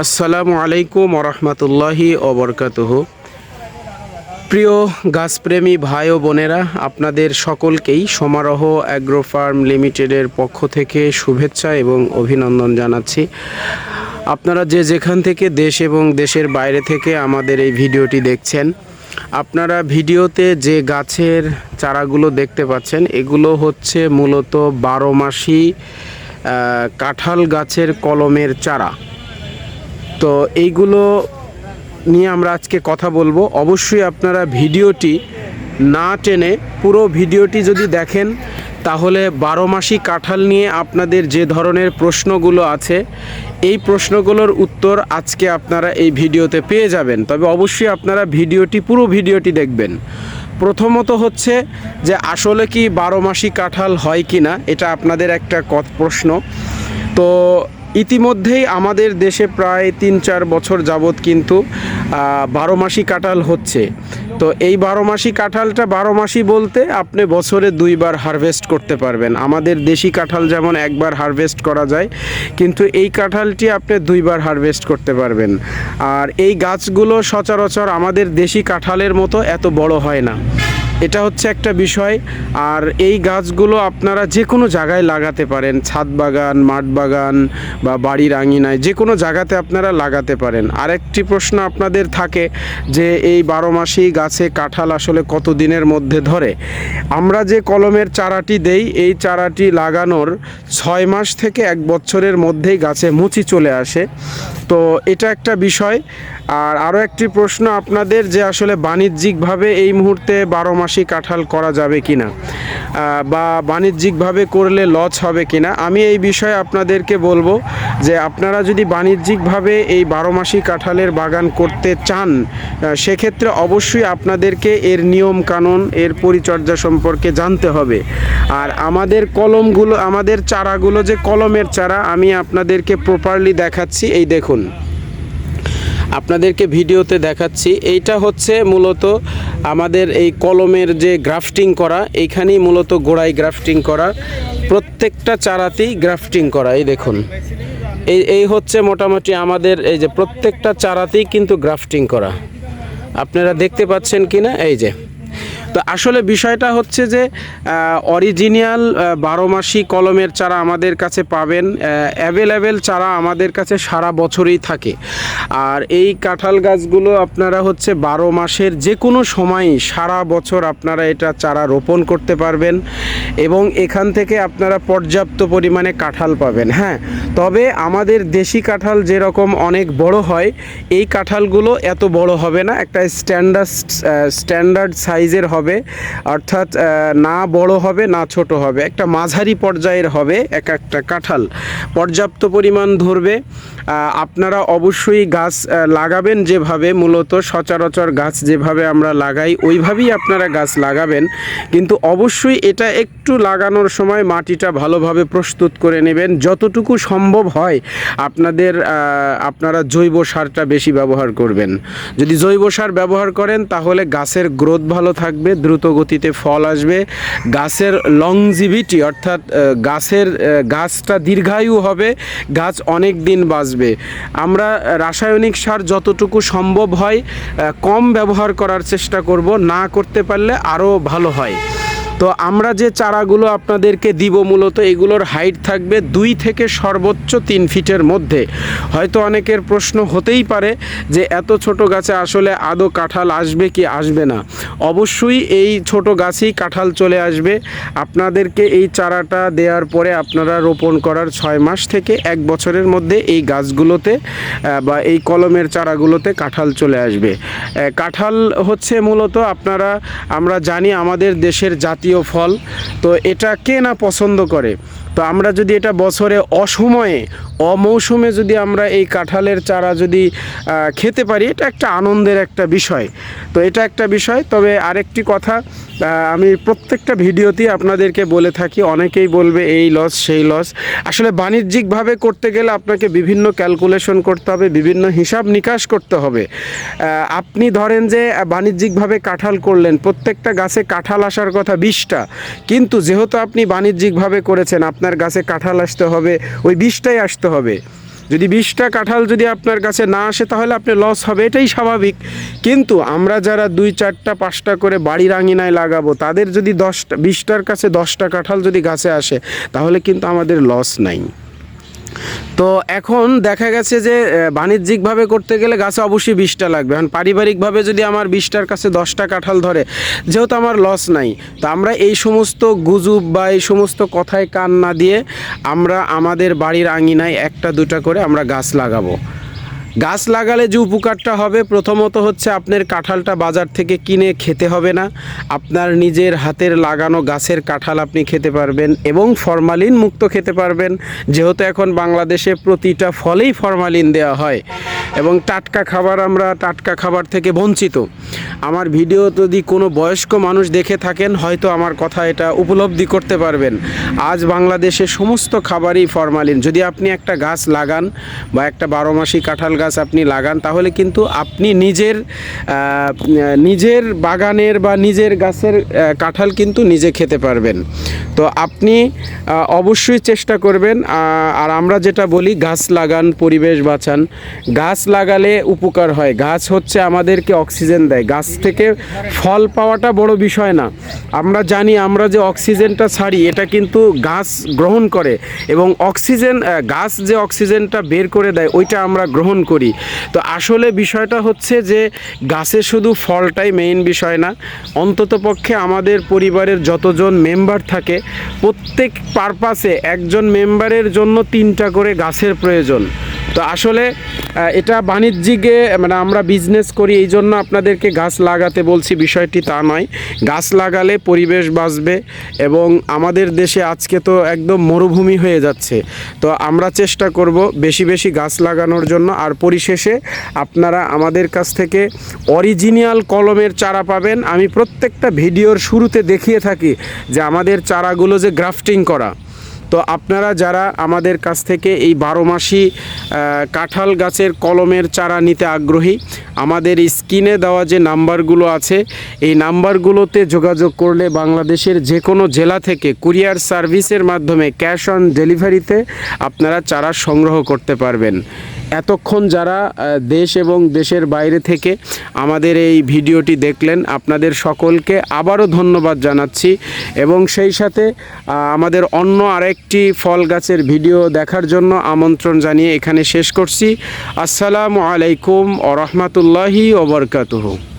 আসসালামু আলাইকুম ওরহমতুল্লাহি ওবরকাতুহ। প্রিয় গাছপ্রেমী ভাই ও বোনেরা, আপনাদের সকলকেই সমারোহ অ্যাগ্রো ফার্ম লিমিটেডের পক্ষ থেকে শুভেচ্ছা এবং অভিনন্দন জানাচ্ছি। আপনারা যে যেখান থেকে দেশ এবং দেশের বাইরে থেকে আমাদের এই ভিডিওটি দেখছেন, আপনারা ভিডিওতে যে গাছের চারাগুলো দেখতে পাচ্ছেন, এগুলো হচ্ছে মূলত বারো মাসি কাঁঠাল গাছের কলমের চারা। তো এইগুলো নিয়ে আমরা আজকে কথা বলব। অবশ্যই আপনারা ভিডিওটি না টেনে পুরো ভিডিওটি যদি দেখেন, তাহলে বারো মাসি কাঁঠাল নিয়ে আপনাদের যে ধরনের প্রশ্নগুলো আছে, এই প্রশ্নগুলোর উত্তর আজকে আপনারা এই ভিডিওতে পেয়ে যাবেন। তবে অবশ্যই আপনারা ভিডিওটি, পুরো ভিডিওটি দেখবেন। প্রথমত হচ্ছে যে আসলে কি বারো মাসি কাঁঠাল হয় কি না এটা আপনাদের একটা প্রশ্ন। তো ইতিমধ্যেই আমাদের দেশে প্রায় তিন চার বছর যাবৎ কিন্তু বারো মাসি কাঁঠাল হচ্ছে। তো এই বারো মাসি কাঁঠালটা বারো মাসি বলতে আপনি বছরে দুইবার হারভেস্ট করতে পারবেন। আমাদের দেশি কাঁঠাল যেমন একবার হারভেস্ট করা যায়, কিন্তু এই কাঁঠালটি আপনি দুইবার হারভেস্ট করতে পারবেন। আর এই গাছগুলো সচরাচর আমাদের দেশি কাঁঠালের মতো এত বড় হয় না। এটা হচ্ছে একটা বিষয়। আর এই গাছগুলো আপনারা যে কোনো জায়গায় লাগাতে পারেন, ছাদ বাগান, মাঠ বাগান বা বাড়ির আঙিনায় যে কোনো জায়গাতে আপনারা লাগাতে পারেন। আরেকটি প্রশ্ন আপনাদের থাকে যে, এই বারো মাসি গাছে কাঁঠাল আসলে কত দিনের মধ্যে ধরে? আমরা যে কলমের চারাটি দেই, এই চারাটি লাগানোর ছয় মাস থেকে এক বছরের মধ্যেই গাছে মুচি চলে আসে। তো এটা একটা বিষয়। আর আরও একটি প্রশ্ন আপনাদের যে, আসলে বাণিজ্যিকভাবে এই মুহূর্তে বারো মাসি কাঁঠাল করা যাবে কি না বা বাণিজ্যিকভাবে করলে লস হবে কি না আমি এই বিষয়ে আপনাদেরকে বলব যে আপনারা যদি বাণিজ্যিকভাবে এই বারো মাসি কাঁঠালের বাগান করতে চান সেক্ষেত্রে অবশ্যই আপনাদেরকে এর নিয়ম কানুন, এর পরিচর্যা সম্পর্কে জানতে হবে। আর আমাদের কলমগুলো, আমাদের চারাগুলো যে কলমের চারা, আমি আপনাদেরকে প্রপারলি দেখাচ্ছি, এই দেখুন। আপনাদেরকে ভিডিওতে দেখাচ্ছি, এইটা হচ্ছে মূলত আমাদের এই কলমের যে গ্রাফটিং করা, এইখানেই মূলত গোড়ায় গ্রাফটিং করা, প্রত্যেকটা চারাতেই গ্রাফটিং করা, এই দেখুন। এই এই হচ্ছে মোটামুটি আমাদের এই যে প্রত্যেকটা চারাতেই কিন্তু গ্রাফটিং করা। আপনারা দেখতে পাচ্ছেন কি না এই যে। তো আসলে বিষয়টা হচ্ছে যে অরিজিনাল বারো মাসি কলমের চারা আমাদের কাছে পাবেন অ্যাভেলেবেল চারা আমাদের কাছে সারা বছরই থাকে। আর এই কাঁঠাল গাছগুলো আপনারা হচ্ছে বারো মাসের যে কোনো সময়ই সারা বছর আপনারা এটা চারা রোপণ করতে পারবেন এবং এখান থেকে আপনারা পর্যাপ্ত পরিমাণে কাঁঠাল পাবেন হ্যাঁ। তবে আমাদের দেশি কাঁঠাল যেরকম অনেক বড় হয়, এই কাঁঠালগুলো এত বড় হবে না, একটা স্ট্যান্ডার্ড স্ট্যান্ডার্ড সাইজের হবে। অর্থাৎ না বড় হবে, না ছোট হবে। একটা মাঝারি পর্যায়ের হবে এক একটা কাঁঠাল। পর্যাপ্ত পরিমাণ ধরবে। আপনারা অবশ্যই গাছ লাগাবেন যেভাবে, মূলত সচরাচর গাছ যেভাবে আমরা লাগাই, ওইভাবেই আপনারা গাছ লাগাবেন। কিন্তু অবশ্যই এটা একটু লাগানোর সময় মাটিটা ভালোভাবে প্রস্তুত করে নেবেন। যতটুকু সম্ভব হয় আপনাদের আপনারা জৈব সারটা বেশি ব্যবহার করবেন। যদি জৈব সার ব্যবহার করেন, তাহলে গাছের গ্রোথ ভালো থাকবে, দ্রুত গতিতে ফল আসবে। গাছের লংজিভিটি অর্থাৎ গাছের গাছটা দীর্ঘায়ু হবে, গাছ অনেক দিন বাঁচবে। আমরা রাসায়নিক সার যতটুকু সম্ভব হয় কম ব্যবহার করার চেষ্টা করব, না করতে পারলে আরও ভালো হয়। তো আমরা যে চারাগুলো আপনাদেরকে দিব মূলত, এগুলোর হাইট থাকবে দুই থেকে সর্বোচ্চ তিন ফিটের মধ্যে। হয়তো অনেকের প্রশ্ন হতেই পারে যে এত ছোট গাছে আসলে আদৌ কাঁঠাল আসবে কি আসবে না। অবশ্যই এই ছোট গাছেই কাঁঠাল চলে আসবে। আপনাদেরকে এই চারাটা দেওয়ার পরে আপনারা রোপণ করার ছয় মাস থেকে এক বছরের মধ্যে এই গাছগুলোতে বা এই কলমের চারাগুলোতে কাঁঠাল চলে আসবে। কাঁঠাল হচ্ছে মূলত আপনারা, আমরা জানি আমাদের দেশের জাতীয় ফল। তো এটা কে না পছন্দ করে? তো আমরা যদি এটা বছরে অসময়ে, অমৌসুমে যদি আমরা এই কাঁঠালের চারা যদি খেতে পারি, এটা একটা আনন্দের একটা বিষয়। তো এটা একটা বিষয়, তবে আরেকটি কথা আমি প্রত্যেকটা ভিডিওতেই আপনাদেরকে বলে থাকি, অনেকেই বলবে এই লস সেই লস আসলে বাণিজ্যিকভাবে করতে গেলে আপনাকে বিভিন্ন ক্যালকুলেশন করতে হবে, বিভিন্ন হিসাব নিকাশ করতে হবে। আপনি ধরেন যে বাণিজ্যিকভাবে কাঁঠাল করলেন, প্রত্যেকটা গাছে কাঁঠাল আসার কথা বিশটা, কিন্তু যেহেতু আপনি বাণিজ্যিকভাবে করেছেন আপনার গাছে কাঁঠাল আসতে হবে, ওই বিষটাই আসতে হবে। যদি বিশটা কাঁঠাল যদি আপনার কাছে না আসে, তাহলে আপনি লস হবে, এটাই স্বাভাবিক। কিন্তু আমরা যারা দুই, চারটা, পাঁচটা করে বাড়ির আঙিনায় লাগাবো, তাদের যদি দশটা বিশটার কাছে দশটা কাঁঠাল যদি গাছে আসে, তাহলে কিন্তু আমাদের লস নাই। তো এখন দেখা গেছে যে বাণিজ্যিকভাবে করতে গেলে গাছে অবশ্যই বিষটা লাগবে। এখন পারিবারিকভাবে যদি আমার বিষটার কাছে দশটা কাঁঠাল ধরে, যেহেতু আমার লস নাই, তো আমরা এই সমস্ত গুজব বা এই সমস্ত কথায় কান না দিয়ে আমরা আমাদের বাড়ির আঙিনায় একটা দুটা করে আমরা গাছ লাগাবো। গাছ লাগালে যে উপকারটা হবে, প্রথমত হচ্ছে আপনার কাঁঠালটা বাজার থেকে কিনে খেতে হবে না। আপনার নিজের হাতের লাগানো গাছের কাঁঠাল আপনি খেতে পারবেন এবং ফরমালিন মুক্ত খেতে পারবেন। যেহেতু এখন বাংলাদেশে প্রতিটা ফলেই ফরমালিন দেওয়া হয়। এবং টাটকা খাবার আমরা টাটকা খাবার থেকে বঞ্চিত। আমার ভিডিও যদি কোনো বয়স্ক মানুষ দেখে থাকেন, হয়তো আমার কথা এটা উপলব্ধি করতে পারবেন। আজ বাংলাদেশে সমস্ত খাবারই ফরমালিন। যদি আপনি একটা গাছ লাগান বা একটা বারো মাসি কাঁঠাল গাছ আপনি লাগান, তাহলে কিন্তু আপনি নিজের নিজের বাগানের বা নিজের গাছের কাঁঠাল কিন্তু নিজে খেতে পারবেন। তো আপনি অবশ্যই চেষ্টা করবেন আর আমরা যেটা বলি, গাছ লাগান, পরিবেশ বাঁচান। গাছ লাগালে উপকার হয়। গাছ হচ্ছে আমাদেরকে অক্সিজেন দেয়। গাছ থেকে ফল পাওয়াটা বড় বিষয় না। আমরা জানি, আমরা যে অক্সিজেনটা ছাড়ি, এটা কিন্তু গাছ গ্রহণ করে এবং অক্সিজেন গাছ যে অক্সিজেনটা বের করে দেয়, ওইটা আমরা গ্রহণ করি। তো আসলে বিষয়টা হচ্ছে যে, গাছে শুধু ফলটাই মেইন বিষয় না। অন্তত পক্ষে আমাদের পরিবারের যতজন মেম্বার থাকে, প্রত্যেক পারপাসে একজন মেম্বারের জন্য তিনটা করে গাছের প্রয়োজন। তো আসলে এটা বাণিজ্যিকে মানে আমরা বিজনেস করি এই জন্য আপনাদেরকে গাছ লাগাতে বলছি, বিষয়টি তা নয়। গাছ লাগালে পরিবেশ বাঁচবে এবং আমাদের দেশে আজকে তো একদম মরুভূমি হয়ে যাচ্ছে। তো আমরা চেষ্টা করব বেশি বেশি গাছ লাগানোর জন্য, আর পরিশেষে আপনারা আমাদের কাছ থেকে অরিজিনাল কলমের চারা পাবেন। আমি প্রত্যেকটা ভিডিওর শুরুতে দেখিয়ে থাকি যে আমাদের চারাগুলো যে গ্রাফটিং করা। তো আপনারা যারা আমাদের কাছ থেকে এই বারো মাসি কাঁঠাল গাছের কলমের চারা নিতে আগ্রহী, আমাদের স্ক্রিনে দেওয়া যে নাম্বারগুলো আছে, এই নাম্বারগুলোতে যোগাযোগ করলে বাংলাদেশের যে কোনো জেলা থেকে কুরিয়ার সার্ভিসের মাধ্যমে ক্যাশ অন ডেলিভারিতে আপনারা চারা সংগ্রহ করতে পারবেন। এতক্ষণ যারা দেশ এবং দেশের বাইরে থেকে আমাদের এই ভিডিওটি দেখলেন, আপনাদের সকলকে আবারও ধন্যবাদ জানাচ্ছি এবং সেই সাথে আমাদের অন্য আরেকটি ফল গাছের ভিডিও দেখার জন্য আমন্ত্রণ জানিয়ে এখানে শেষ করছি। আসসালামু আলাইকুম ও রহমতুল্লাহি ওবরকাতুহু